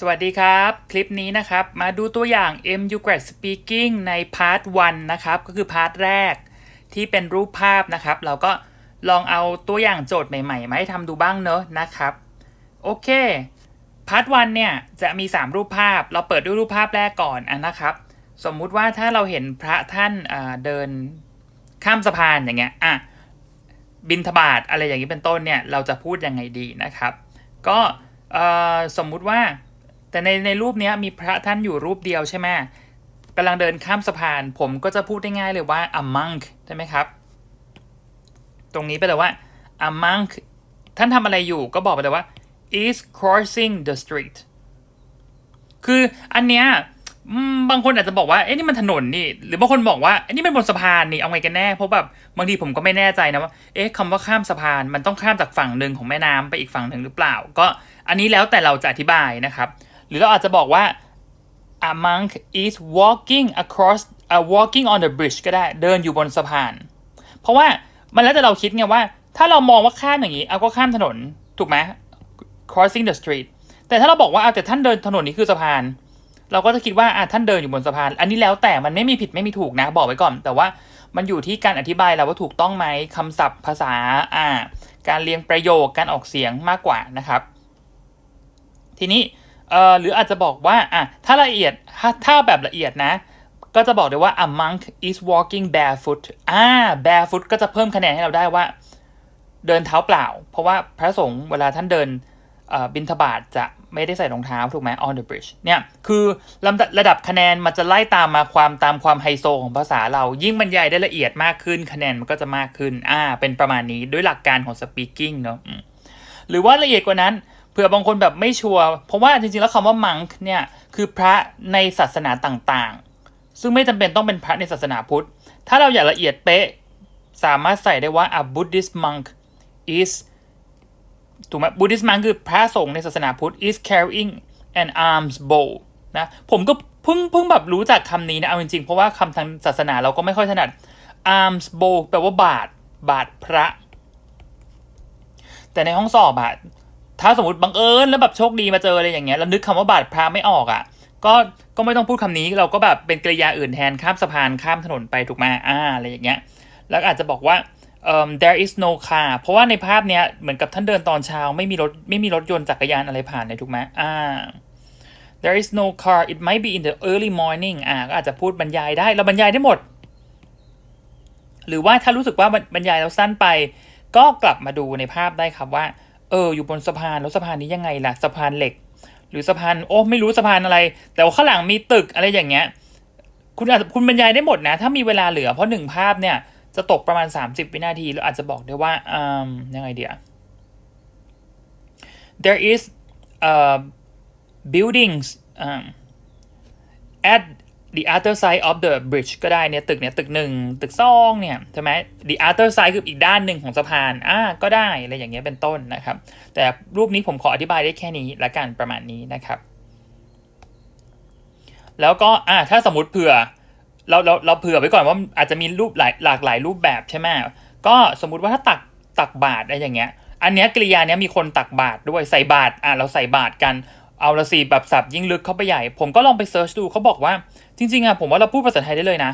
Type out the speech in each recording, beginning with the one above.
สวัสดีครับ คลิปนี้นะครับ มาดูตัวอย่าง MU Grad Speaking ในพาร์ท 1 นะครับ ก็คือพาร์ทแรกที่เป็นรูปภาพนะครับ เราก็ลองเอาตัวอย่างโจทย์ใหม่ๆ มาให้ทำดูบ้างเนอะนะครับ โอเคพาร์ท 1 เนี่ย จะมี 3 รูปภาพ เราเปิดด้วยรูปภาพแรกก่อนอนนะครับ สมมุติว่าถ้าเราเห็นพระท่านอ่าเดินข้ามสะพานอย่างเงี้ยอะบินทบาทอะไรอย่างนี้เป็นต้นเนี่ย เราจะพูดยังไงดีนะครับ ก็สมมุติว่า แต่ในในรูปนี้มีพระท่านอยู่รูปเดียวใช่ไหมกำลังเดินข้ามสะพาน ผมก็จะพูดได้ง่ายเลยว่า a monk ใช่ไหมครับ ตรงนี้ไปเลยว่า a monk ท่านทำอะไรอยู่ก็บอกไปเลยว่า is crossing the street คืออันเนี้ยบางคนอาจจะบอกว่าเอ๊ะนี่มันถนนนี่ หรือบางคนบอกว่าเอ๊ะนี่เป็นบนสะพานนี่เอาไงกันแน่เพราะแบบบางทีผมก็ไม่แน่ใจนะว่าเอ๊ะคำว่าข้ามสะพานมันต้องข้ามจากฝั่งหนึ่งของแม่น้ำไปอีกฝั่งหนึ่งหรือเปล่า ก็อันนี้แล้วแต่เราจะอธิบายนะครับ หรือเราอาจจะบอกว่า a monk is walking across a walking on the bridge ก็ได้เดินอยู่บนสะพาน เพราะว่ามันแล้วแต่เราคิดไงว่า ถ้าเรามองว่าข้ามอย่างนี้ เอาก็ข้ามถนน ถูกไหม crossing the street แต่ถ้าเราบอกว่าเอาแต่ท่านเดินถนนนี้คือสะพาน เราก็จะคิดว่าอะท่านเดินอยู่บนสะพาน อันนี้แล้วแต่มันไม่มีผิดไม่มีถูกนะ บอกไว้ก่อน แต่ว่ามันอยู่ที่การอธิบายเราว่าถูกต้องไหมคำศัพท์ภาษาอ่า การเรียงประโยคการออกเสียงมากกว่านะครับ ทีนี้ เอ่อหรืออาจจะบอกว่าอะถ้าละเอียดถ้าถ้าแบบละเอียดนะ ก็จะบอกได้ว่า a monk is walking barefoot อ่า barefoot ก็จะเพิ่มคะแนนให้เราได้ว่า เดินเท้าเปล่า เพราะว่าพระสงฆ์เวลาท่านเดินบินทบาทจะไม่ได้ใส่รองเท้าถูกไหม on the bridge เนี่ยคือลำดับระดับคะแนนมันจะไล่ตามมาความตามความไฮโซของภาษาเรา ยิ่งบรรยายได้ละเอียดมากขึ้น คะแนนมันก็จะมากขึ้น อ่า เป็นประมาณนี้ด้วยหลักการของ speaking เนอะหรือว่าละเอียดกว่านั้น ผื่อบางคนแบบไม่ชัวร์เพราะว่าจริงๆแล้วคำว่า monk เนี่ยคือพระในศาสนาต่างๆ ซึ่งไม่จำเป็นต้องเป็นพระในศาสนาพุทธ ถ้าเราอยากละเอียดเป๊ะ สามารถใส่ได้ว่า a Buddhist monk is ถูกไหม Buddhist monk คือพระสงฆ์ในศาสนาพุทธ is carrying an arms bow นะผมก็เพิ่งเพิ่งแบบรู้จักคำนี้นะเอาจริงๆ เพราะว่าคำทางศาสนาเราก็ไม่ค่อยถนัด arms bow แปลว่าบาทบาทพระ แต่ในห้องสอบอะ ถ้าสมมติบังเอิญแล้วแบบโชคดีมาเจออะไรอย่างเงี้ยแล้วนึกคำว่าบาทพระไม่ออกอะก็ก็ไม่ต้องพูดคำนี้เราก็แบบเป็นกริยาอื่นแทนข้ามสะพานข้ามถนนไปถูกไหมอ่าอะไรอย่างเงี้ย แล้วอาจจะบอกว่าเอ่อ there is no car เพราะว่าในภาพเนี้ยเหมือนกับท่านเดินตอนเช้าไม่มีรถไม่มีรถยนต์จักรยานอะไรผ่านเลยถูกไหมอ่า there is no car it might be in the early morning อ่าก็อาจจะพูดบรรยายได้เราบรรยายได้หมด หรือว่าถ้ารู้สึกว่าบรรยายแล้วสั้นไป ก็กลับมาดูในภาพได้ครับว่า เอออยู่บนสะพานแล้วสะพานนี้ยังไงล่ะสะพานเหล็ก หรือสะพานโอ้ไม่รู้สะพานอะไร แต่ว่าข้างหลังมีตึกอะไรอย่างเงี้ย คุณอาจคุณบรรยายได้หมดนะ ถ้ามีเวลาเหลือเพราะหนึ่งภาพเนี่ย จะตกประมาณ 30 วินาทีแล้วอาจจะบอกได้ว่าอืมยังไงเดียว there is uh buildings um, at the other side of the bridge ก็ได้เนี่ยตึกเนี่ยตึกหนึ่งตึกสองเนี่ยใช่ไหม the other side คืออีกด้านหนึ่งของสะพานอ่าก็ได้อะไรอย่างเงี้ยเป็นต้นนะครับ แต่รูปนี้ผมขออธิบายได้แค่นี้ละกันประมาณนี้นะครับ แล้วก็อ่าถ้าสมมติเผื่อเราเราเราเผื่อไว้ก่อนว่าอาจจะมีรูปหลายหลากหลายรูปแบบใช่ไหมก็สมมุติว่าถ้าตักตักบาตรอะไรอย่างเงี้ย อันเนี้ยกริยาเนี้ยมีคนตักบาตรด้วยใส่บาตรอะเราใส่บาตรกัน เอาละสิแบบสับยิ่งลึกเข้าไปใหญ่ ผมก็ลองไปเซิร์ชดูเขาบอกว่า จริง ๆอะผมว่าเราพูดภาษาไทยได้เลยนะ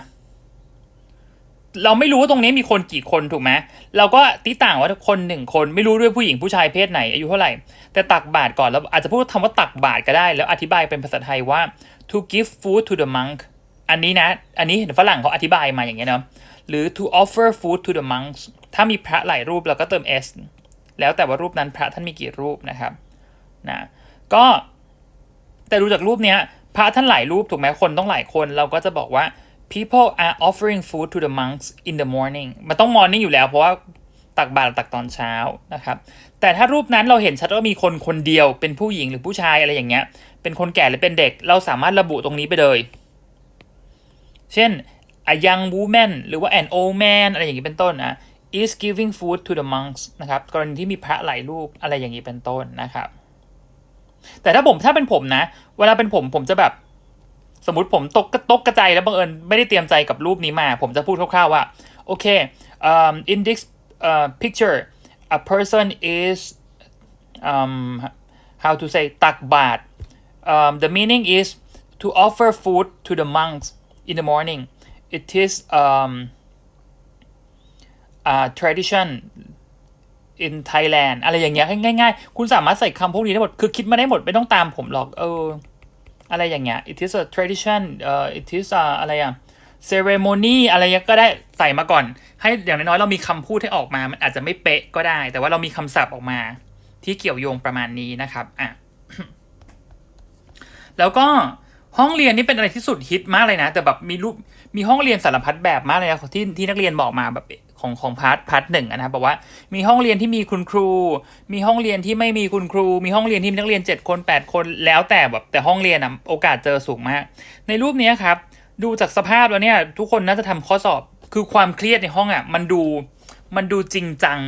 เราไม่รู้ว่าตรงนี้มีคนกี่คนถูกไหมเราก็ตีต่างว่าคนหนึ่งคนไม่รู้ด้วยผู้หญิงผู้ชายเพศไหนอายุเท่าไหร่ แต่ตักบาตรก่อนแล้วอาจจะพูดคำว่าตักบาตรก็ได้ แล้วอธิบายเป็นภาษาไทยว่า to give food to the monk อันนี้นะ อันนี้เห็นฝรั่งเขาอธิบายมาอย่างเงี้ยเนาะหรือ to offer food to the monks ถ้ามีพระหลายรูปเราก็เติม s แล้วแต่ว่ารูปนั้นพระท่านมีกี่รูปนะครับนะก็ แต่ดูจากรูปเนี้ยพระท่านหลายรูปถูกไหมคนต้องหลายคนเราก็จะบอกว่า people are offering food to the monks in the morning มันต้อง morning อยู่แล้วเพราะว่าตักบาตรตักตอนเช้านะครับ แต่ถ้ารูปนั้นเราเห็นชัดว่ามีคนคนเดียวเป็นผู้หญิงหรือผู้ชายอะไรอย่างเงี้ย เป็นคนแก่หรือเป็นเด็ก เราสามารถระบุตรงนี้ไปเลย เช่น a young woman หรือว่า an old man อะไรอย่างนี้เป็นต้นอะ is giving food to the monks นะครับ กรณีที่มีพระหลายรูปอะไรอย่างนี้เป็นต้นนะครับ แต่ถ้าผมถ้าเป็นผมนะ เวลาเป็นผมผมจะแบบ สมมติผมตกตกกระจายแล้วบังเอิญไม่ได้เตรียมใจกับรูปนี้มา ผมจะพูดคร่าวๆว่าโอเค um, in this uh, picture a person is um, how to say ตักบาตร um, the meaning is to offer food to the monks in the morning it is um, a tradition in Thailand อะไรอย่างเงี้ยง่ายๆ คุณสามารถใส่คำพวกนี้ได้หมด คือคิดมาได้หมด ไม่ต้องตามผมหรอก เออ อะไรอย่างเงี้ย it is a tradition เอ่อ it is a อะไรอะ ceremony อะไรเงี้ยก็ได้ใส่มาก่อน ให้อย่างน้อยๆ เรามีคำพูดให้ออกมา มันอาจจะไม่เป๊ะก็ได้ แต่ว่าเรามีคำศัพท์ออกมา ที่เกี่ยวโยงประมาณนี้นะครับอะแล้วก็ห้องเรียนนี่เป็นอะไรที่สุดฮิตมากเลยนะ แต่แบบมีรูปมีห้องเรียนสารพัดแบบมากเลยนะที่ที่นักเรียนบอกมาแบบ ของของพาร์ทพาร์ทหนึ่งนะครับบอกว่ามีห้องเรียนที่มีคุณครู มีห้องเรียนที่ไม่มีคุณครู มีห้องเรียนที่มีนักเรียน 7 คน 8 คน แล้วแต่แบบแต่ห้องเรียนอะโอกาสเจอสูงมาก ในรูปนี้ครับดูจากสภาพแล้วเนี่ยทุกคนน่าจะทำข้อสอบคือความเครียดในห้องอะมันดูมันดูจริงจัง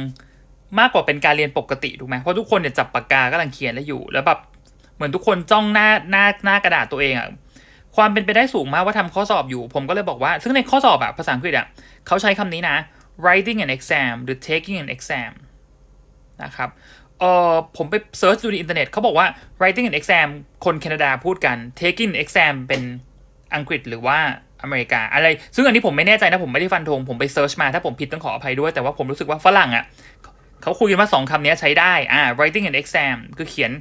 มากกว่าเป็นการเรียนปกติถูกไหมเพราะทุกคนเนี่ยจับปากกากำลังเขียนแล้วอยู่ แล้วแบบเหมือนทุกคนจ้องหน้าหน้าหน้ากระดาษตัวเองอะความเป็นไปได้สูงมากว่าทำข้อสอบอยู่ ผมก็เลยบอกว่า ซึ่งในข้อสอบอะภาษาอังกฤษอะเขาใช้คำนี้นะ writing an exam หรือ taking an exam นะครับเออผมไปเซิร์ชดูในอินเทอร์เน็ตเขาบอกว่า writing an exam คนแคนาดาพูดกัน taking an exam เป็นอังกฤษหรือว่าอเมริกา อะไร ซึ่งอันนี้ผมไม่แน่ใจนะ ผมไม่ได้ฟันธงผมไปเซิร์ชมาถ้าผมผิดต้องขออภัยด้วย แต่ว่าผมรู้สึกว่าฝรั่งอะเขาคุยกันว่าสองคำนี้ใช้ได้อ่า writing an exam คือเขียน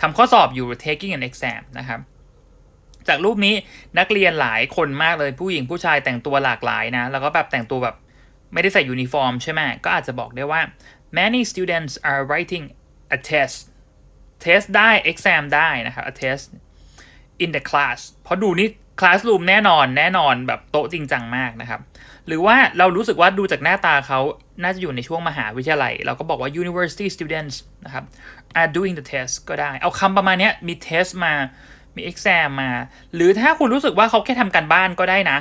ทำข้อสอบอยู่ taking an exam นะครับจากรูปนี้นักเรียนหลายคนมากเลยผู้หญิงผู้ชายแต่งตัวหลากหลายนะ แล้วก็แบบแต่งตัวแบบ ไม่ได้ใส่ยูนิฟอร์มใช่ไหมก็อาจจะบอกได้ว่า many students are writing a test test ได้ exam ได้นะครับ a test in the class เพราะดูนี่ classroom แน่นอนแน่นอนแบบโต๊ะจริงจังมากนะครับ หรือว่าเรารู้สึกว่าดูจากหน้าตาเขาน่าจะอยู่ในช่วงมหาวิทยาลัย เราก็บอกว่า university students นะครับ are doing the test ก็ได้ เอาคำประมาณนี้มี test มามี exam มา หรือถ้าคุณรู้สึกว่าเขาแค่ทำการบ้านก็ได้นะ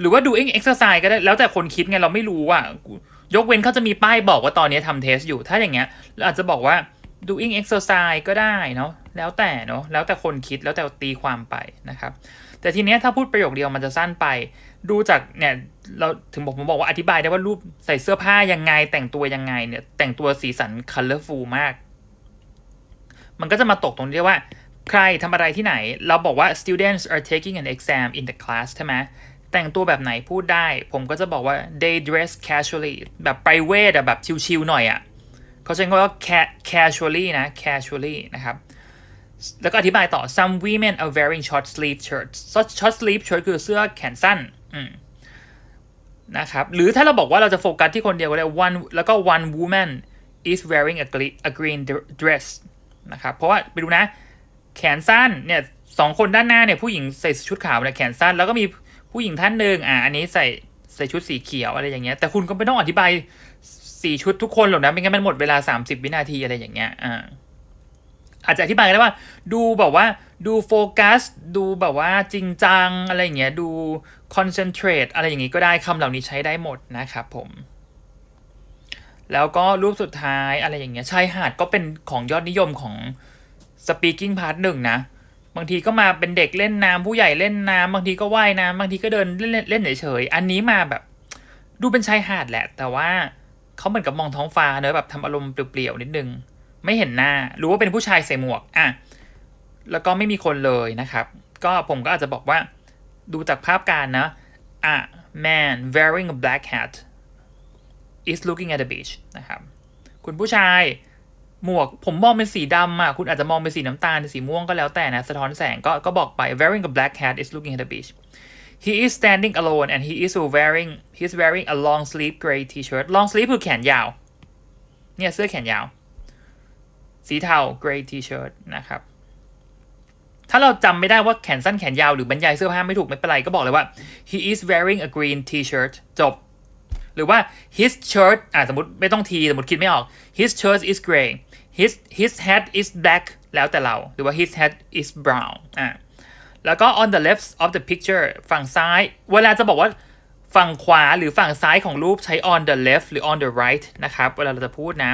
หรือว่า doing exercise ก็ได้แล้วแต่คนคิดไงเราไม่รู้อะยกเว้นเขาจะมีป้ายบอกว่าตอนนี้ทำเทสอยู่ถ้าอย่างเงี้ยเราอาจจะบอกว่า doing exercise ก็ได้เนาะแล้วแต่เนาะแล้วแต่คนคิดแล้วแต่ตีความไปนะครับ แต่ทีเนี้ยถ้าพูดประโยคเดียวมันจะสั้นไป ดูจากเนี่ยเราถึงบอกผมบอกว่าอธิบายได้ว่ารูปใส่เสื้อผ้ายังไง แต่งตัวยังไงเนี่ยแต่งตัวสีสัน colorful มาก มันก็จะมาตกตรงที่ว่า ใครทำอะไรที่ไหน เราบอกว่า students are taking an exam in the class ใช่ไหม แต่งตัวแบบไหนพูดได้ ผมก็จะบอกว่า they dress casually แบบ private อะแบบชิลๆหน่อยอะเขาใช้คำว่า casually นะ casually นะครับ แล้วก็อธิบายต่อ some women are wearing short sleeve shirts short sleeve shirt คือเสื้อแขนสั้นนะครับ หรือถ้าเราบอกว่าเราจะโฟกัสที่คนเดียวก็ได้ one แล้วก็ one woman is wearing a gre- a green dress นะครับ เพราะว่าไปดูนะ แขนสั้นเนี่ยสองคนด้านหน้าเนี่ยผู้หญิงใส่ชุดขาวเนี่ยแขนสั้น แล้วก็มี ผู้หญิงท่านหนึ่งอ่าอันนี้ใส่ใส่ชุดสีเขียวอะไรอย่างเงี้ย แต่คุณก็ไม่ต้องอธิบายสี่ชุดทุกคนหรอกนะไม่งั้นมันหมดเวลา30วินาทีอะไรอย่างเงี้ยอ่าอาจจะอธิบายได้ว่า ดูแบบว่าดูโฟกัส ดูแบบว่าจริงจังอะไรอย่างเงี้ยดูคอนเซนเทรตอะไรอย่างงี้ก็ได้คำเหล่านี้ใช้ได้หมดนะครับผม แล้วก็รูปสุดท้ายอะไรอย่างเงี้ยชายหาดก็เป็นของยอดนิยมของ speaking part หนึ่งนะ บางทีก็มาเป็นเด็กเล่นน้ำผู้ใหญ่เล่นน้ำบางทีก็ว่ายน้ำบางทีก็เดินเล่นเล่นเฉยๆอันนี้มาแบบ ดูเป็นชายหาดแหละ แต่ว่าเขาเหมือนกับมองท้องฟ้าเนอะแบบทำอารมณ์เปลี่ยวๆนิดนึง ไม่เห็นหน้า รู้ว่าเป็นผู้ชายใส่หมวกอะแล้วก็ไม่มีคนเลยนะครับ ก็ผมก็อาจจะบอกว่า ดูจากภาพการนะอะ man wearing a black hat is looking at the beach นะครับ คุณผู้ชาย หมวกผมมองเป็นสีดำอะ คุณอาจจะมองเป็นสีน้ำตาลหรือสีม่วงก็แล้วแต่นะ สะท้อนแสงก็ก็บอกไป wearing a black hat is looking at the beach he is standing alone and he is wearing he's wearing a long sleeve gray t-shirt long sleeve คือแขนยาว เนี่ยเสื้อแขนยาว สีเทา gray t-shirt นะครับ ถ้าเราจำไม่ได้ว่าแขนสั้นแขนยาวหรือบรรยายเสื้อผ้าไม่ถูกไม่เป็นไรก็บอกเลยว่า he is wearing a green t-shirt จบ รือว่า his shirt อ่าสมมติไม่ต้องทีสมมติคิดไม่ออก his shirt is gray his his hat is black แล้วแต่เรา หรือว่า his hat is brown อ่าแล้วก็ on the left of the picture ฝั่งซ้าย เวลาจะบอกว่าฝั่งขวาหรือฝั่งซ้ายของรูปใช้ on the left หรือ on the right นะครับ เวลาเราจะพูดนะ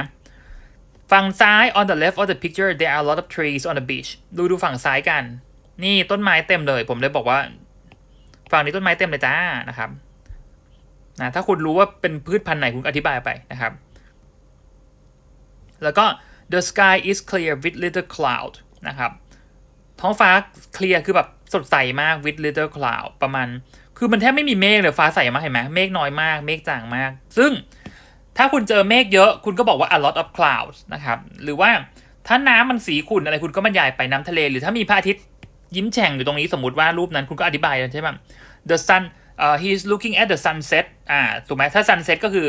ฝั่งซ้าย on the left of the picture there are a lot of trees on the beach ดูดูฝั่งซ้ายกัน นี่ต้นไม้เต็มเลย ผมเลยบอกว่า ฝั่งนี้ต้นไม้เต็มเลยจ้านะครับ นะถ้าคุณรู้ว่าเป็นพืชพันธุ์ไหนคุณอธิบายไปนะครับ แล้วก็ the sky is clear with little cloud นะครับ ท้องฟ้าเคลียร์คือแบบสดใสมาก with little cloud ประมาณ คือมันแทบไม่มีเมฆเลยฟ้าใสมากเห็นไหมเมฆน้อยมาก เมฆจางมาก ซึ่งถ้าคุณเจอเมฆเยอะคุณก็บอกว่า a lot of clouds นะครับ หรือว่าถ้าน้ำมันสีขุ่นอะไรคุณก็บรรยายไปน้ำทะเล หรือถ้ามีพระอาทิตย์ยิ้มแฉ่งอยู่ตรงนี้สมมติว่ารูปนั้นคุณก็อธิบายใช่ไหม the sun เอ่อ he is looking at the sunset อ่าถูกไหมถ้า sunset ก็คือ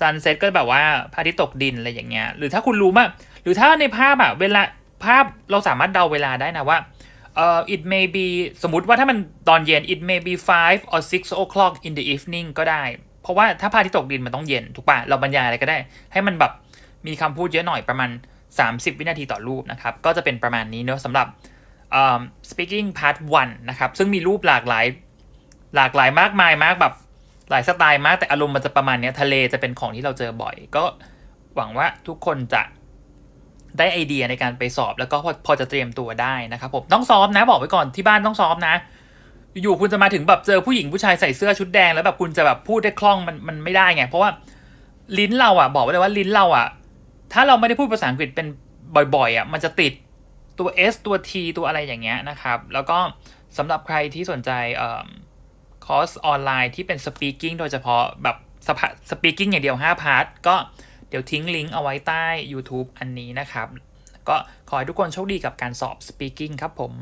sunset ก็แบบว่าพระอาทิตย์ตกดินอะไรอย่างเงี้ยหรือถ้าคุณรู้ว่าหรือถ้าในภาพอะเวลาภาพเราสามารถเดาเวลาได้นะว่าเอ่อ it may be สมมติว่าถ้ามันตอนเย็น it may be five or six o'clock in the evening ก็ได้ เพราะว่าถ้าพระอาทิตย์ตกดินมันต้องเย็นถูกปะเราบรรยายอะไรก็ได้ ให้มันแบบมีคำพูดเยอะหน่อยประมาณ 30 วินาทีต่อรูปนะครับ ก็จะเป็นประมาณนี้เนอะสำหรับเอ่อ speaking part 1 นะครับ ซึ่งมีรูปหลากหลาย หลากหลายมากมายมากแบบหลายสไตล์มากแต่อารมณ์มันจะประมาณนี้ทะเลจะเป็นของที่เราเจอบ่อย ก็หวังว่าทุกคนจะได้ไอเดียในการไปสอบแล้วก็พอพอจะเตรียมตัวได้นะครับผมต้องซ้อมนะบอกไว้ก่อนที่บ้านต้องซ้อมนะ อยู่คุณจะมาถึงแบบเจอผู้หญิงผู้ชายใส่เสื้อชุดแดง แล้วแบบคุณจะแบบพูดได้คล่องมันมันไม่ได้ไงเพราะว่าลิ้นเราอะบอกไว้เลยว่าลิ้นเราอะ ถ้าเราไม่ได้พูดภาษาอังกฤษเป็นบ่อยๆอะมันจะติดตัว S ตัว T ตัวอะไรอย่างเงี้ยนะครับ แล้วก็สำหรับใครที่สนใจเอ่อ คอร์สออนไลน์ที่เป็นสปีกิ่งโดยเฉพาะแบบสปีกิ้งอย่างเดียว 5 พาร์ท ก็เดี๋ยวทิ้งลิงก์เอาไว้ใต้ YouTube อันนี้นะครับ ก็ขอให้ทุกคนโชคดีกับการสอบสปีกิ่งครับผม